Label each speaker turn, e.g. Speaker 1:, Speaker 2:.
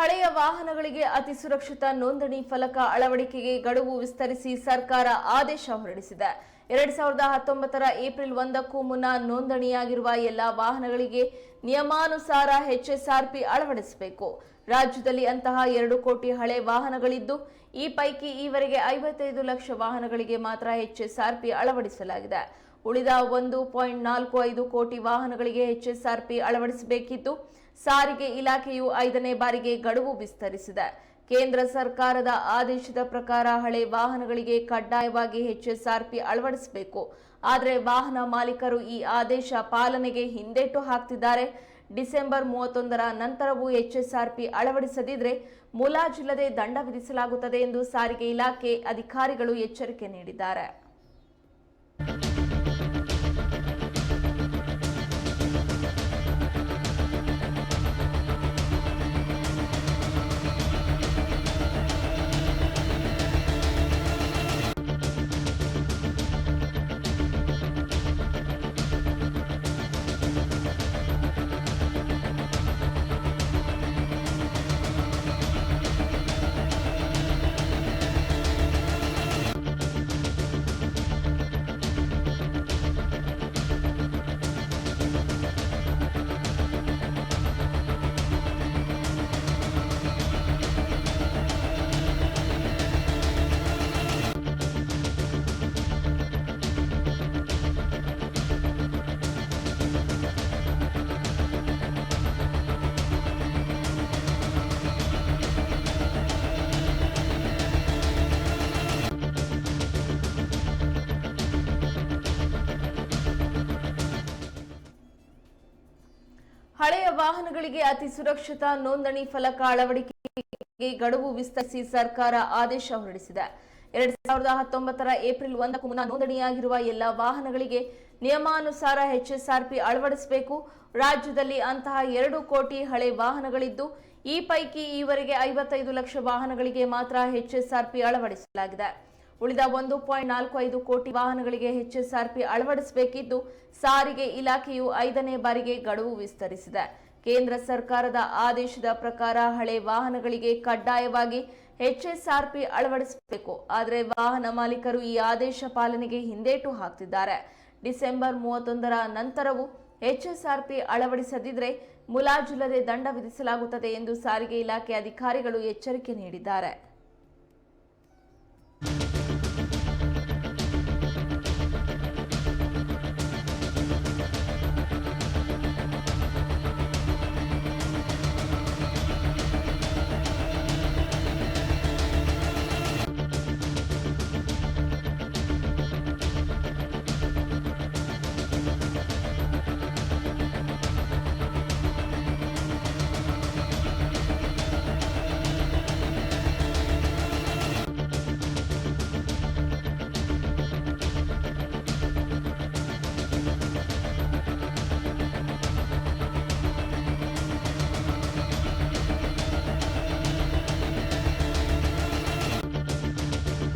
Speaker 1: ಹಳೆಯ ವಾಹನಗಳಿಗೆ ಅತಿ ಸುರಕ್ಷಿತ ನೋಂದಣಿ ಫಲಕ ಅಳವಡಿಕೆಗೆ ಗಡುವು ವಿಸ್ತರಿಸಿ ಸರ್ಕಾರ ಆದೇಶ ಹೊರಡಿಸಿದೆ. ಎರಡ್ ಸಾವಿರದ ಹತ್ತೊಂಬತ್ತರ ಏಪ್ರಿಲ್ ಒಂದಕ್ಕೂ ಮುನ್ನ ನೋಂದಣಿಯಾಗಿರುವ ಎಲ್ಲಾ ವಾಹನಗಳಿಗೆ ನಿಯಮಾನುಸಾರ ಎಚ್ಎಸ್ಆರ್ಪಿ ಅಳವಡಿಸಬೇಕು. ರಾಜ್ಯದಲ್ಲಿ ಅಂತಹ ಎರಡು ಕೋಟಿ ಹಳೆ ವಾಹನಗಳಿದ್ದು, ಈ ಪೈಕಿ ಈವರೆಗೆ ಐವತ್ತೈದು ಲಕ್ಷ ವಾಹನಗಳಿಗೆ ಮಾತ್ರ ಎಚ್ಎಸ್ಆರ್ಪಿ ಅಳವಡಿಸಲಾಗಿದೆ. ಉಳಿದ ಒಂದು ಪಾಯಿಂಟ್ ನಾಲ್ಕು ಐದು ಕೋಟಿ ವಾಹನಗಳಿಗೆ ಎಚ್ಎಸ್ಆರ್ಪಿ ಅಳವಡಿಸಬೇಕಿದ್ದು, ಸಾರಿಗೆ ಇಲಾಖೆಯು ಐದನೇ ಬಾರಿಗೆ ಗಡುವು ವಿಸ್ತರಿಸಿದೆ. ಕೇಂದ್ರ ಸರ್ಕಾರದ ಆದೇಶದ ಪ್ರಕಾರ ಹಳೆ ವಾಹನಗಳಿಗೆ ಕಡ್ಡಾಯವಾಗಿ ಎಚ್ಎಸ್ಆರ್ಪಿ ಅಳವಡಿಸಬೇಕು. ಆದರೆ ವಾಹನ ಮಾಲೀಕರು ಈ ಆದೇಶ ಪಾಲನೆಗೆ ಹಿಂದೇಟು ಹಾಕ್ತಿದ್ದಾರೆ. ಡಿಸೆಂಬರ್ ಮೂವತ್ತೊಂದರ ನಂತರವೂ ಎಚ್ಎಸ್ಆರ್ಪಿ ಅಳವಡಿಸದಿದ್ರೆ ಮುಲಾಜಿಲ್ಲದೆ ದಂಡ ವಿಧಿಸಲಾಗುತ್ತದೆ ಎಂದು ಸಾರಿಗೆ ಇಲಾಖೆ ಅಧಿಕಾರಿಗಳು ಎಚ್ಚರಿಕೆ ನೀಡಿದ್ದಾರೆ. ಹಳೆಯ ವಾಹನಗಳಿಗೆ ಅತಿ ಸುರಕ್ಷಿತ ನೋಂದಣಿ ಫಲಕ ಅಳವಡಿಕೆಗೆ ಗಡುವು ವಿಸ್ತರಿಸಿ ಸರ್ಕಾರ ಆದೇಶ ಹೊರಡಿಸಿದೆ. ಎರಡ್ ಸಾವಿರದ ಹತ್ತೊಂಬತ್ತರ ಏಪ್ರಿಲ್ ಒಂದಕ್ಕೂ ಮುನ್ನ ನೋಂದಣಿಯಾಗಿರುವ ಎಲ್ಲ ವಾಹನಗಳಿಗೆ ನಿಯಮಾನುಸಾರ ಎಚ್ಎಸ್ಆರ್ಪಿ ಅಳವಡಿಸಬೇಕು. ರಾಜ್ಯದಲ್ಲಿ ಅಂತಹ ಎರಡು ಕೋಟಿ ಹಳೆ ವಾಹನಗಳಿದ್ದು, ಈ ಪೈಕಿ ಈವರೆಗೆ ಐವತ್ತೈದು ಲಕ್ಷ ವಾಹನಗಳಿಗೆ ಮಾತ್ರ ಎಚ್ಎಸ್ಆರ್ಪಿ ಅಳವಡಿಸಲಾಗಿದೆ. ಉಳಿದ ಒಂದು ಪಾಯಿಂಟ್ ನಾಲ್ಕು ಐದು ಕೋಟಿ ವಾಹನಗಳಿಗೆ ಹೆಚ್ಎಸ್ಆರ್ಪಿ ಅಳವಡಿಸಬೇಕಿದ್ದು ಸಾರಿಗೆ ಇಲಾಖೆಯು ಐದನೇ ಬಾರಿಗೆ ಗಡುವು ವಿಸ್ತರಿಸಿದೆ. ಕೇಂದ್ರ ಸರ್ಕಾರದ ಆದೇಶದ ಪ್ರಕಾರ ಹಳೆ ವಾಹನಗಳಿಗೆ ಕಡ್ಡಾಯವಾಗಿ ಹೆಚ್ಎಸ್ಆರ್ಪಿ ಅಳವಡಿಸಬೇಕು. ಆದರೆ ವಾಹನ ಮಾಲೀಕರು ಈ ಆದೇಶ ಪಾಲನೆಗೆ ಹಿಂದೇಟು ಹಾಕ್ತಿದ್ದಾರೆ. ಡಿಸೆಂಬರ್ ಮೂವತ್ತೊಂದರ ನಂತರವೂ ಎಚ್ಎಸ್ಆರ್ಪಿ ಅಳವಡಿಸದಿದ್ರೆ ಮುಲಾಜಿಲ್ಲದೆ ದಂಡ ವಿಧಿಸಲಾಗುತ್ತದೆ ಎಂದು ಸಾರಿಗೆ ಇಲಾಖೆ ಅಧಿಕಾರಿಗಳು ಎಚ್ಚರಿಕೆ ನೀಡಿದ್ದಾರೆ.